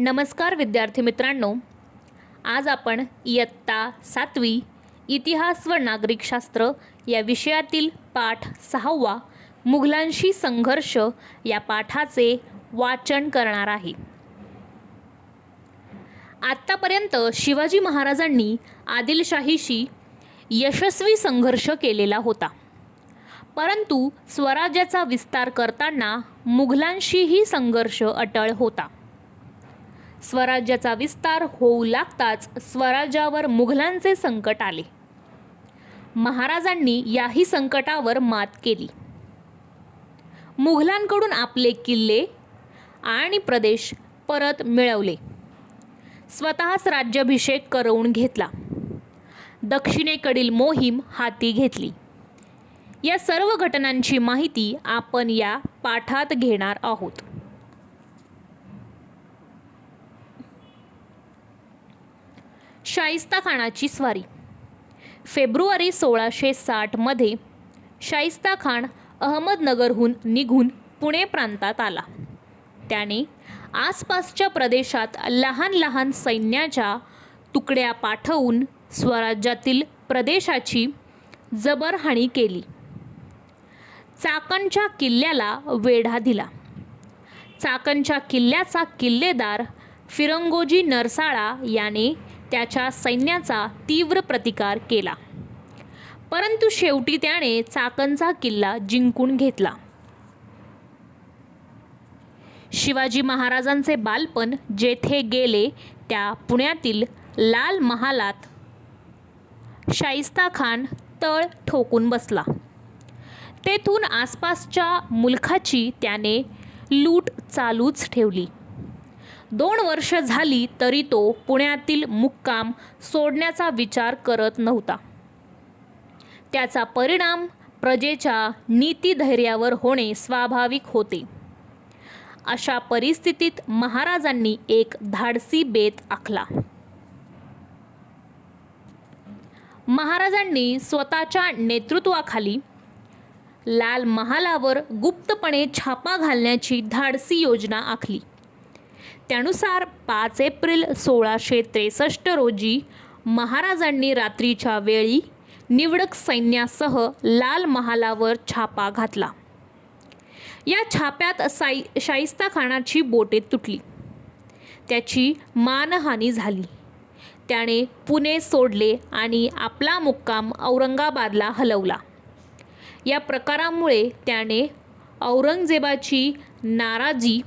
नमस्कार विद्यार्थी मित्रांनो. आज आपण इयत्ता सातवी इतिहास व नागरिकशास्त्र या विषयातील पाठ सहावा मुघलांशी संघर्ष या पाठाचे वाचन करणार आहे. आत्तापर्यंत शिवाजी महाराजांनी आदिलशाहीशी यशस्वी संघर्ष केलेला होता. परंतु स्वराज्याचा विस्तार करताना मुघलांशीही संघर्ष अटळ होता. स्वराज्याचा विस्तार होऊ लागताच स्वराज्यावर मुघलांचे संकट आले. महाराजांनी याही संकटावर मात केली. मुघलांकडून आपले किल्ले आणि प्रदेश परत मिळवले. स्वतःच राज्याभिषेक करवून घेतला. दक्षिणेकडील मोहीम हाती घेतली. या सर्व घटनांची माहिती आपण या पाठात घेणार आहोत. शाहिस्ता खानाची स्वारी. फेब्रुवारी सोळाशे साठमध्ये शाहिस्ता खान अहमदनगरहून निघून पुणे प्रांतात आला. त्याने आसपासच्या प्रदेशात लहान लहान सैन्याच्या तुकड्या पाठवून स्वराज्यातील प्रदेशाची जबरहाणी केली. चाकणच्या किल्ल्याला वेढा दिला. चाकणच्या किल्ल्याचा किल्लेदार फिरंगोजी नरसाळा याने त्याच्या सैन्याचा तीव्र प्रतिकार केला. परंतु शेवटी त्याने चाकणचा किल्ला जिंकून घेतला. शिवाजी महाराजांचे बालपण जेथे गेले त्या पुण्यातील लाल महालात शाहिस्ता खान तळ ठोकून बसला. तेथून आसपासच्या मुलखाची त्याने लूट चालूच ठेवली. दोन वर्ष झाली तरी तो पुण्यातील मुक्काम सोडण्याचा विचार करत नव्हता. त्याचा परिणाम प्रजेच्या नीतिधैर्यावर होणे स्वाभाविक होते. अशा परिस्थितीत महाराजांनी एक धाडसी बेत आखला. महाराजांनी स्वतःच्या नेतृत्वाखाली लाल महालावर गुप्तपणे छापा घालण्याची धाडसी योजना आखली. त्यानुसार पाच एप्रिल सोळाशे त्रेसष्ट रोजी महाराजांनी रात्रीच्या वेळी निवडक सैन्यासह लाल महालावर छापा घातला. या छाप्यात साई शाहिस्ता खानाची बोटे तुटली. त्याची मानहानी झाली. त्याने पुणे सोडले आणि आपला मुक्काम औरंगाबादला हलवला. या प्रकारामुळे त्याने औरंगजेबाची नाराजी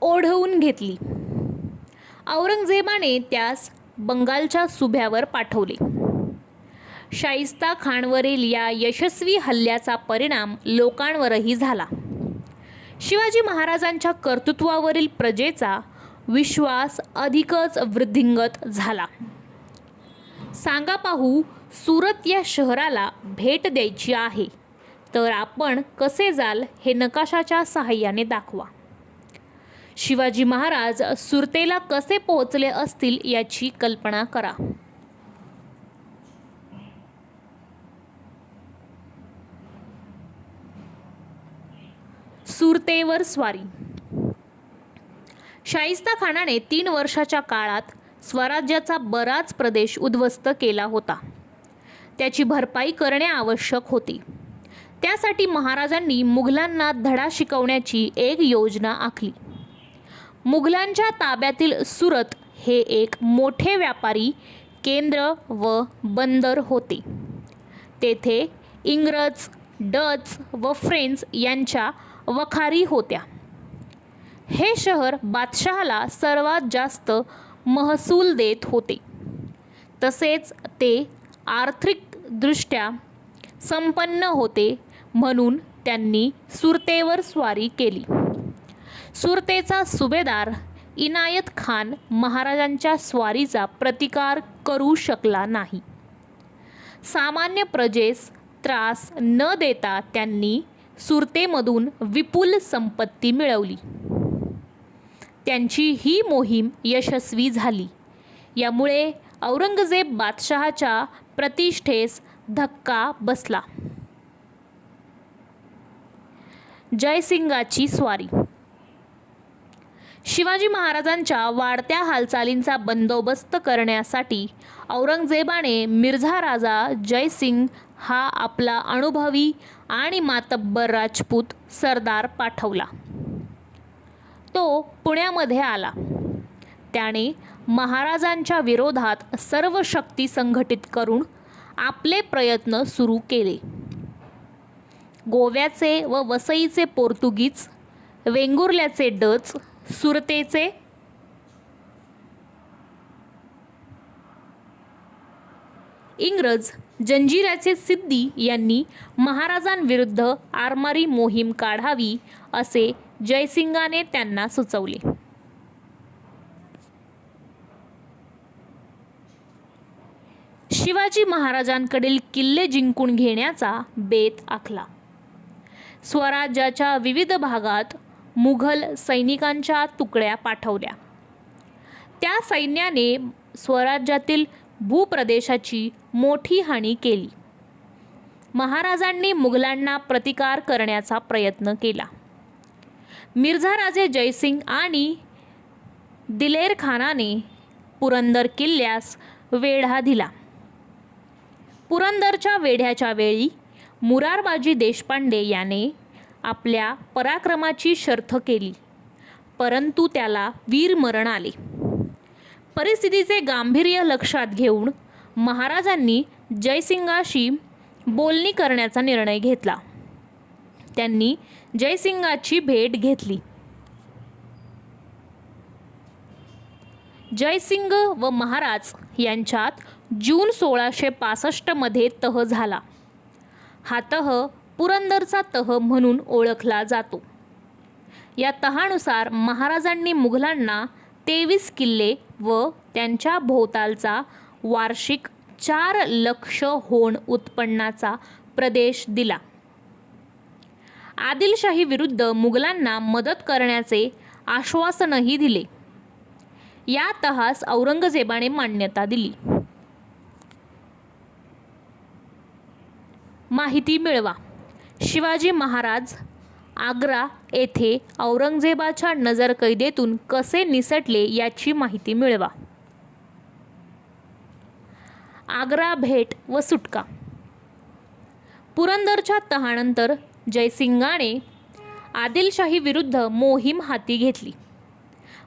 ओढवून घेतली. औरंगजेबाने त्यास बंगालच्या सुभ्यावर पाठवले. शाहिस्ता खानवरील या यशस्वी हल्ल्याचा परिणाम लोकांवरही झाला. शिवाजी महाराजांच्या कर्तृत्वावरील प्रजेचा विश्वास अधिकच वृद्धिंगत झाला. सांगा पाहू सुरत या शहराला भेट द्यायची आहे तर आपण कसे जाल हे नकाशाच्या सहाय्याने दाखवा. शिवाजी महाराज सुरतेला कसे पोहोचले असतील याची कल्पना करा. सुरतेवर स्वारी. शाहिस्ता खानाने तीन वर्षाच्या काळात स्वराज्याचा बराच प्रदेश उद्ध्वस्त केला होता. त्याची भरपाई करणे आवश्यक होते. त्यासाठी महाराजांनी मुघलांना धडा शिकवण्याची एक योजना आखली. मुघलांच्या ताब्यातील सुरत हे एक मोठे व्यापारी केंद्र व बंदर होते. तेथे इंग्रज डच व फ्रेंच यांच्या वखारी होत्या. हे शहर बादशहाला सर्वात जास्त महसूल देत होते. तसेच ते आर्थिकदृष्ट्या संपन्न होते म्हणून त्यांनी सुरतेवर स्वारी केली. सुरतेचा सुभेदार इनायत खान महाराजांच्या स्वारीचा प्रतिकार करू शकला नाही. सामान्य प्रजेस त्रास न देता त्यांनी सुरतेमधून विपुल संपत्ती मिळवली. त्यांची ही मोहीम यशस्वी झाली. यामुळे औरंगजेब बादशहाच्या प्रतिष्ठेस धक्का बसला. जयसिंगाची स्वारी शिवाजी महाराजांच्या वाढत्या हालचालींचा बंदोबस्त करण्यासाठी औरंगजेबाने मिर्झा राजा जयसिंग हा आपला अनुभवी आणि मातब्बर राजपूत सरदार पाठवला. तो पुण्यामध्ये आला. त्याने महाराजांच्या विरोधात सर्व शक्ती संघटित करून आपले प्रयत्न सुरू केले. गोव्याचे व वसईचे पोर्तुगीज वेंगुर्ल्याचे डच सुरतेचे. इंग्रज जंजिराचे सिद्धी यांनी महाराजांविरुद्ध आरमारी मोहीम काढावी असे जयसिंगाने त्यांना सुचवले. शिवाजी महाराजांकडील किल्ले जिंकून घेण्याचा बेत आखला. स्वराज्याच्या विविध भागात मुघल सैनिकांच्या तुकड्या पाठवल्या. त्या सैन्याने स्वराज्यातील भूप्रदेशाची मोठी हानी केली. महाराजांनी मुघलांना प्रतिकार करण्याचा प्रयत्न केला. मिर्झा राजे जयसिंग आणि दिलेर खानाने पुरंदर किल्ल्यास वेढा दिला. पुरंदरच्या वेढ्याच्या वेळी मुरारबाजी देशपांडे याने आपल्या पराक्रमाची शर्थ केली. परंतु त्याला वीरमरण आले. परिस्थितीचे गांभीर्य लक्षात घेऊन महाराजांनी जयसिंगाशी बोलणी करण्याचा निर्णय घेतला. त्यांनी जयसिंगाची भेट घेतली. जयसिंग व महाराज यांच्यात जून सोळाशे पासष्टमध्ये तह झाला. हा तह पुरंदरचा तह म्हणून ओळखला जातो. या तहानुसार महाराजांनी मुघलांना तेवीस किल्ले व त्यांच्या भोवतालचा वार्षिक चार लक्ष होण उत्पन्नाचा प्रदेश दिला. आदिलशाही विरुद्ध मुघलांना मदत करण्याचे आश्वासनही दिले. या तहास औरंगजेबाने मान्यता दिली. माहिती मिळवा. शिवाजी महाराज आग्रा येथे औरंगजेबाच्या नजरकैदेतून कसे निसटले याची माहिती मिळवा. आग्रा भेट व सुटका. पुरंदरच्या तहानंतर जयसिंगाने आदिलशाही विरुद्ध मोहीम हाती घेतली.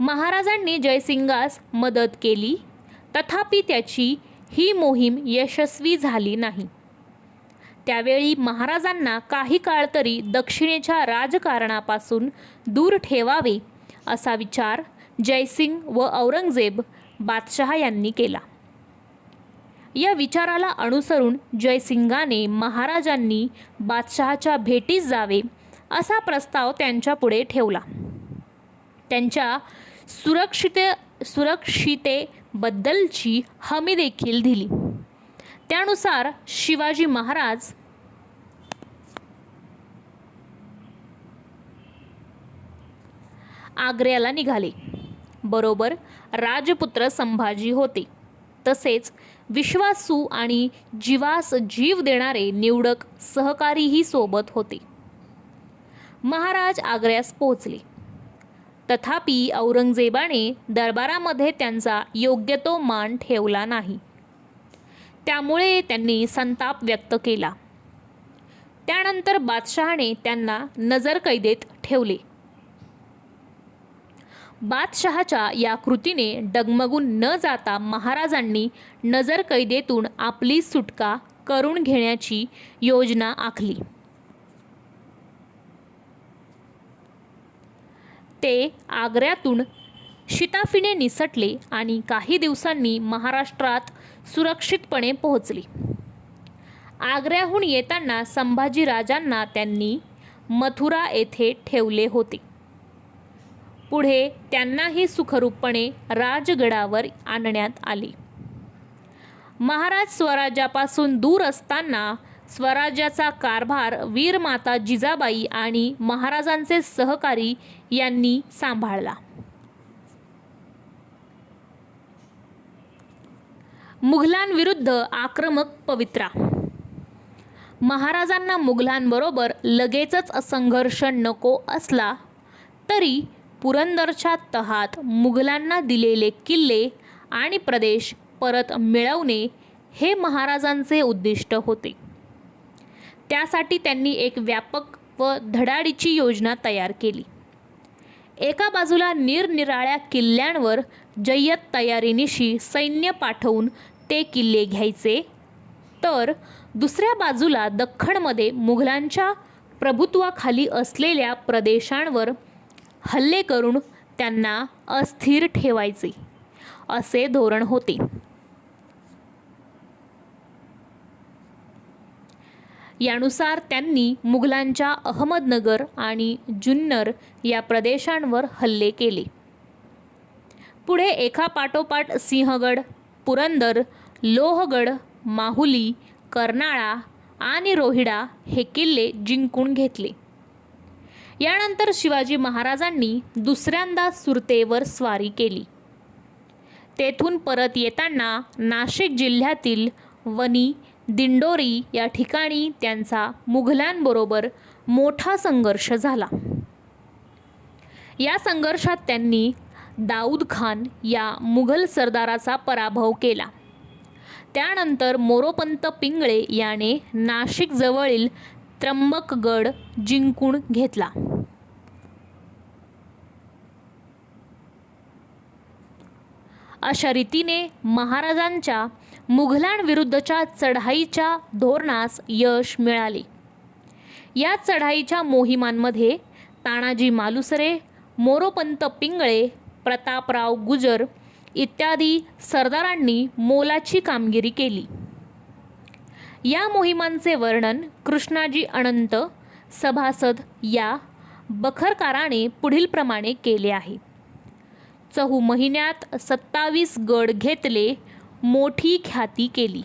महाराजांनी जयसिंगास मदत केली तथापि त्याची ही मोहीम यशस्वी झाली नाही. त्यावेळी महाराजांना काही काळ तरी दक्षिणेच्या राजकारणापासून दूर ठेवावे असा विचार जयसिंग व औरंगजेब बादशहा यांनी केला. या विचाराला अनुसरून जयसिंगाने महाराजांनी बादशहाच्या भेटीस जावे असा प्रस्ताव त्यांच्यापुढे ठेवला. त्यांच्या सुरक्षिते सुरक्षितेबद्दलची हमी देखील दिली. त्यानुसार शिवाजी महाराज आग्र्याला निघाले. बरोबर राजपुत्र संभाजी होते. तसेच विश्वासू आणि जीवास जीव देणारे निवडक सहकारीही सोबत होते. महाराज आग्र्यास पोहोचले. तथापि औरंगजेबाने दरबारामध्ये त्यांचा योग्य तो मान ठेवला नाही. त्यामुळे त्यांनी संताप व्यक्त केला. त्यानंतर बादशहाने त्यांना नजरकैदेत ठेवले. बादशहाच्या या कृतीने डगमगून न जाता महाराजांनी नजरकैदेतून आपली सुटका करून घेण्याची योजना आखली. ते आग्र्यातून शिताफीने निसटले आणि काही दिवसांनी महाराष्ट्रात सुरक्षितपणे पोहोचले. आग्र्याहून येताना संभाजीराजांना त्यांनी मथुरा येथे ठेवले होते. पुढे त्यांनाही सुखरूपपणे राजगडावर आणण्यात आले. महाराज स्वराज्यापासून दूर असताना स्वराज्याचा कारभार वीरमाता जिजाबाई आणि महाराजांचे सहकारी यांनी सांभाळला. मुघलांविरुद्ध आक्रमक पवित्रा. महाराजांना मुघलांबरोबर लगेचच संघर्ष नको असला तरी पुरंदरच्या तहात मुघलांना दिलेले किल्ले आणि प्रदेश परत मिळवणे हे महाराजांचे उद्दिष्ट होते. त्यासाठी त्यांनी एक व्यापक व धडाडीची योजना तयार केली. एका बाजूला निरनिराळ्या किल्ल्यांवर जय्यत तयारीनिशी सैन्य पाठवून ते किल्ले घ्यायचे. तर दुसऱ्या बाजूला दख्खनमध्ये मुघलांच्या प्रभुत्वाखाली असलेल्या प्रदेशांवर हल्ले करून त्यांना अस्थिर ठेवायचे असे धोरण होते. यानुसार त्यांनी मुघलांच्या अहमदनगर आणि जुन्नर या प्रदेशांवर हल्ले केले. पुढे एकापाठोपाठ सिंहगड पुरंदर लोहगड माहुली कर्नाळा आणि रोहिडा हे किल्ले जिंकून घेतले. यानंतर शिवाजी महाराजांनी दुसऱ्यांदा सुरतेवर स्वारी केली. तेथून परत येताना नाशिक जिल्ह्यातील वनी दिंडोरी या ठिकाणी त्यांचा मुघलांबरोबर मोठा संघर्ष झाला. या संघर्षात त्यांनी दाऊद खान या मुघल सरदाराचा पराभव केला. त्यानंतर मोरोपंत पिंगळे याने नाशिकजवळील त्र्यंबकगड जिंकून घेतला. अशा रीतीने महाराजांच्या मुघलांविरुद्धच्या चढाईच्या धोरणास यश मिळाले. या चढाईच्या मोहिमांमध्ये तानाजी मालुसरे मोरोपंत पिंगळे प्रतापराव गुजर इत्यादी सरदारांनी मोलाची कामगिरी केली. या मोहिमांचे वर्णन कृष्णाजी अनंत सभासद या बखरकाराने पुढीलप्रमाणे केले आहे. चहू महिन्यात सत्तावीस गड घेतले मोठी ख्याती केली.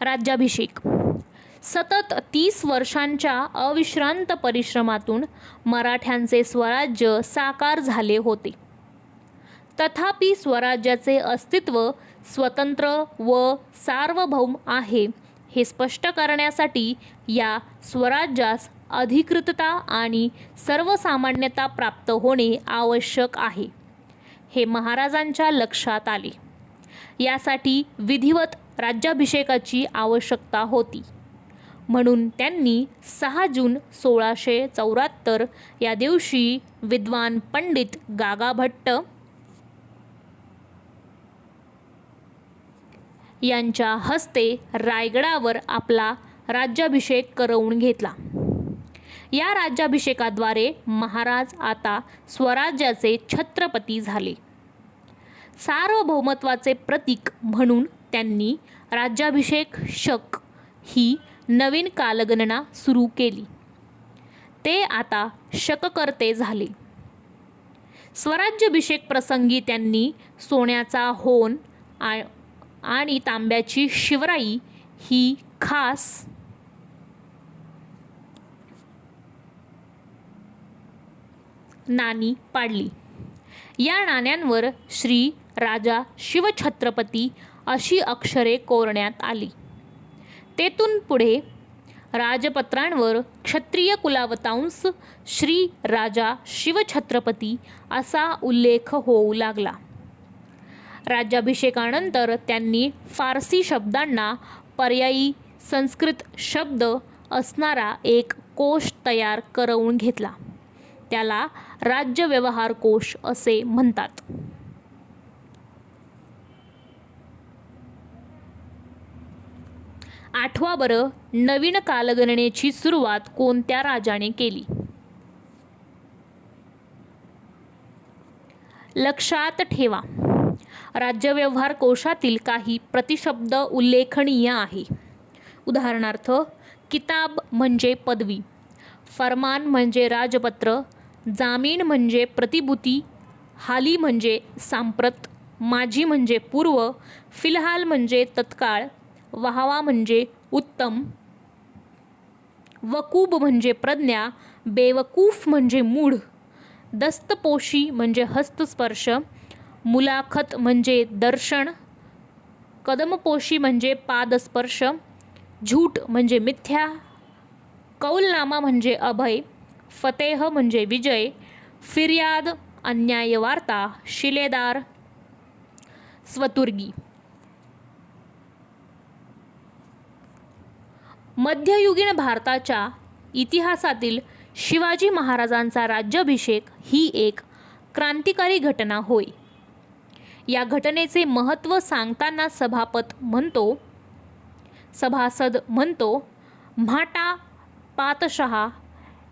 राज्याभिषेक सतत तीस वर्षांच्या अविश्रांत परिश्रमातून मराठ्यांचे स्वराज्य साकार झाले होते. तथापि स्वराज्याचे अस्तित्व स्वतंत्र व सार्वभौम आहे हे स्पष्ट करण्यासाठी या स्वराज्यास अधिकृतता आणि सर्वसामान्यता प्राप्त होणे आवश्यक आहे. हे महाराजांच्या लक्षात आले. यासाठी विधिवत राज्याभिषेकाची आवश्यकता होती. म्हणून त्यांनी सहा जून सोळाशे चौऱ्याहत्तर या दिवशी विद्वान पंडित गागाभट्ट यांच्या हस्ते रायगडावर आपला राज्याभिषेक करवून घेतला. या राज्याभिषेकाद्वारे महाराज आता स्वराज्याचे छत्रपती झाले. सार्वभौमत्वाचे प्रतीक म्हणून त्यांनी राज्याभिषेक शक ही नवीन कालगणना सुरू केली. ते आता शककर्ते झाले. स्वराज्याभिषेक प्रसंगी त्यांनी सोन्याचा होन आ- आणि तांब्याची शिवराई ही खास नाणी पाडली. या नाण्यांवर श्री राजा शिवछत्रपती अशी अक्षरे कोरण्यात आली. तेथून पुढे राजपत्रांवर क्षत्रिय कुलावतांस श्री राजा शिवछत्रपती असा उल्लेख होऊ लागला. राज्याभिषेकानंतर त्यांनी फारसी शब्दांना पर्यायी संस्कृत शब्द असणारा एक कोश तयार करवून घेतला. त्याला राज्य व्यवहार कोश असे म्हणतात. आठवा बरं नवीन कालगणनेची सुरुवात कोणत्या राजाने केली? लक्षात ठेवा राज्यव्यवहार कोशातील काही प्रतिशब्द उल्लेखनीय आहे. उदाहरणार्थ किताब म्हणजे पदवी फरमान म्हणजे राजपत्र जामीन म्हणजे प्रतिभूती हाली म्हणजे सांप्रत माझी म्हणजे पूर्व फिलहाल म्हणजे तत्काळ वाहवा म्हणजे उत्तम. वकूब म्हणजे प्रज्ञा. बेवकूफ म्हणजे मूढ. दस्तपोशी म्हणजे हस्तस्पर्श. मुलाखत म्हणजे दर्शन. कदमपोशी म्हणजे पादस्पर्श. झूट म्हणजे मिथ्या. कौलनामा म्हणजे अभय. फतेह म्हणजे विजय. फिर्याद अन्याय वार्ता शिलेदार. स्वतुर्गी. मध्ययुगीन भारताच्या इतिहासातील शिवाजी महाराजांचा राज्याभिषेक ही एक क्रांतिकारी घटना होय. या घटनेचे महत्त्व सांगताना सभापत म्हणतो सभासद म्हणतो म्हाटा पातशहा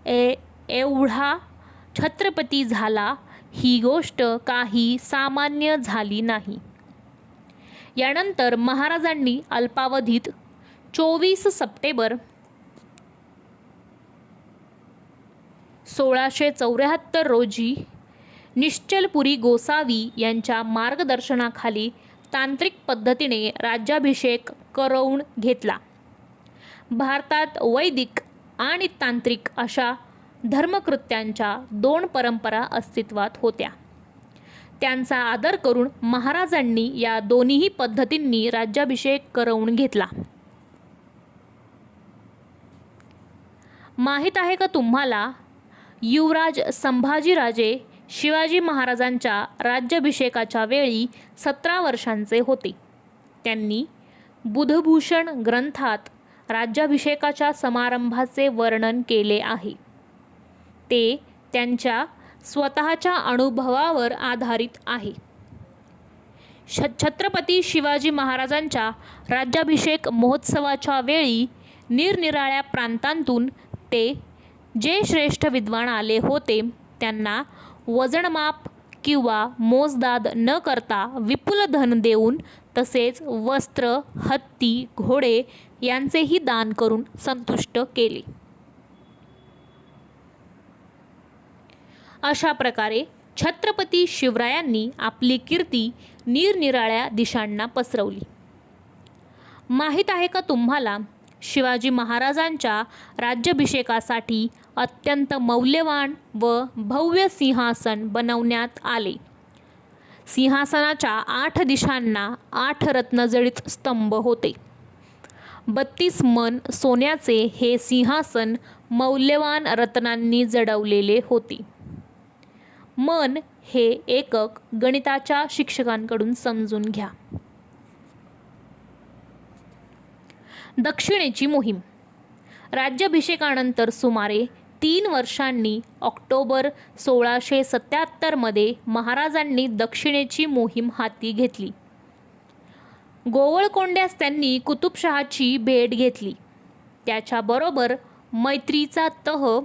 ए एवढा छत्रपती झाला ही गोष्ट काही सामान्य झाली नाही. यानंतर महाराजांनी अल्पावधीत चोवीस सप्टेंबर सोळाशे चौऱ्याहत्तर रोजी निश्चलपुरी गोसावी यांच्या मार्गदर्शनाखाली तांत्रिक पद्धतीने राज्याभिषेक करवून घेतला. भारतात वैदिक आणि तांत्रिक अशा धर्मकृत्यांच्या दोन परंपरा अस्तित्वात होत्या. त्यांचा आदर करून महाराजांनी या दोन्ही पद्धतींनी राज्याभिषेक करवून घेतला. माहीत आहे का तुम्हाला? युवराज संभाजीराजे शिवाजी महाराजांच्या राज्याभिषेकाच्या वेळी सतरा वर्षांचे होते. त्यांनी बुधभूषण ग्रंथात राज्याभिषेकाच्या समारंभाचे वर्णन केले आहे. ते त्यांच्या स्वतःच्या अनुभवावर आधारित आहे. छ छत्रपती शिवाजी महाराजांच्या राज्याभिषेक महोत्सवाच्या वेळी निरनिराळ्या प्रांतांतून ते जे श्रेष्ठ विद्वान आले होते त्यांना वजनमाप किंवा मोजदाद न करता विपुल धन देऊन तसेच वस्त्र हत्ती घोडे यांचेही दान करून संतुष्ट केले. अशा प्रकारे छत्रपती शिवरायांनी आपली कीर्ती निरनिराळ्या दिशांना पसरवली. माहीत आहे का तुम्हाला शिवाजी महाराजांच्या राज्याभिषेकासाठी अत्यंत मौल्यवान व भव्य सिंहासन बनवण्यात आले. सिंहासनाच्या आठ दिशांना आठ रत्नजडित स्तंभ होते. बत्तीस मन सोन्याचे हे सिंहासन मौल्यवान रत्नांनी जडवलेले होते. मन हे एकक गणिताच्या शिक्षकांकडून समजून घ्या. दक्षिणेची मोहीम. राज्याभिषेकानंतर सुमारे तीन वर्षांनी ऑक्टोबर सोळाशे सत्याहत्तरमध्ये महाराजांनी दक्षिणेची मोहीम हाती घेतली. गोवळकोंड्यास त्यांनी कुतुबशहाची भेट घेतली. त्याच्याबरोबर मैत्रीचा तह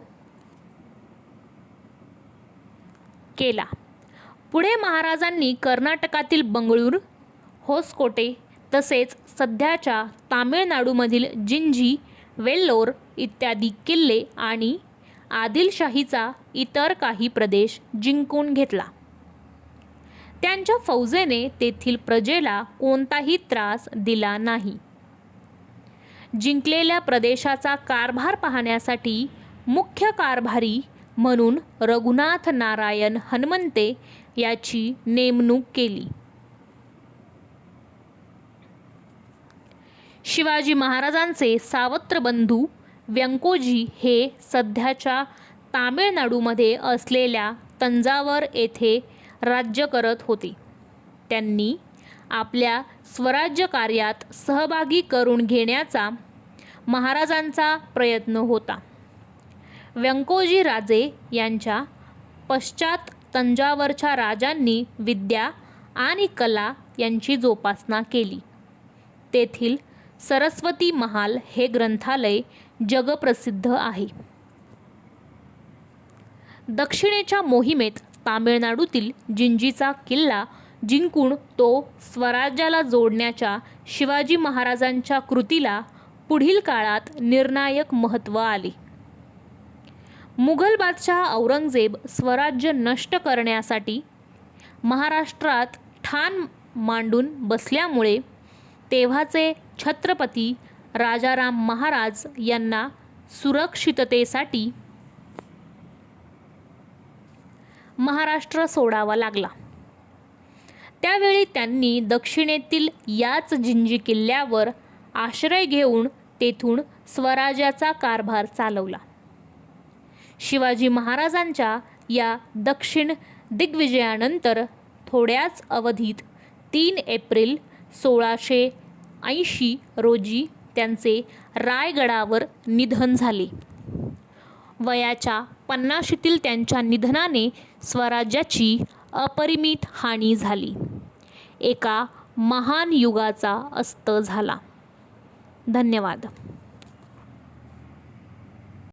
केला. पुढे महाराजांनी कर्नाटकातील बंगळूर होसकोटे तसेच सध्याच्या तामिळनाडूमधील जिंजी वेल्लोर इत्यादी किल्ले आणि आदिलशाहीचा इतर काही प्रदेश जिंकून घेतला. त्यांच्या फौजेने तेथील प्रजेला कोणताही त्रास दिला नाही. जिंकलेल्या प्रदेशाचा कारभार पाहण्यासाठी मुख्य कारभारी म्हणून रघुनाथ नारायण हनुमंते याची नेमणूक केली. शिवाजी महाराजांचे सावत्र बंधू व्यंकोजी हे सध्याच्या तामिळनाडूमध्ये असलेल्या तंजावर येथे राज्य करत होते. त्यांनी आपल्या स्वराज्य कार्यात सहभागी करून घेण्याचा महाराजांचा प्रयत्न होता. व्यंकोजी राजे यांच्या पश्चात तंजावरच्या राजांनी विद्या आणि कला यांची जोपासना केली. तेथील सरस्वती महाल हे ग्रंथालय जगप्रसिद्ध आहे. दक्षिणेच्या मोहिमेत तामिळनाडूतील जिंजीचा किल्ला जिंकून तो स्वराज्याला जोडण्याच्या शिवाजी महाराजांच्या कृतीला पुढील काळात निर्णायक महत्त्व आले. मुघल बादशाह औरंगजेब स्वराज्य नष्ट करण्यासाठी महाराष्ट्रात ठाण मांडून बसल्यामुळे तेव्हाचे छत्रपती राजाराम महाराज यांना सुरक्षिततेसाठी महाराष्ट्र सोडावा लागला. त्यावेळी त्यांनी दक्षिणेतील याच जिंजी किल्ल्यावर आश्रय घेऊन तेथून स्वराज्याचा कारभार चालवला. शिवाजी महाराजांच्या या दक्षिण दिग्विजयानंतर थोड्याच अवधीत तीन एप्रिल सोळाशे ऐंशी रोजी त्यांचे रायगडावर निधन झाले. वयाच्या पन्नाशीतील त्यांच्या निधनाने स्वराज्याची अपरिमित हानी झाली. एका महान युगाचा अस्त झाला. धन्यवाद.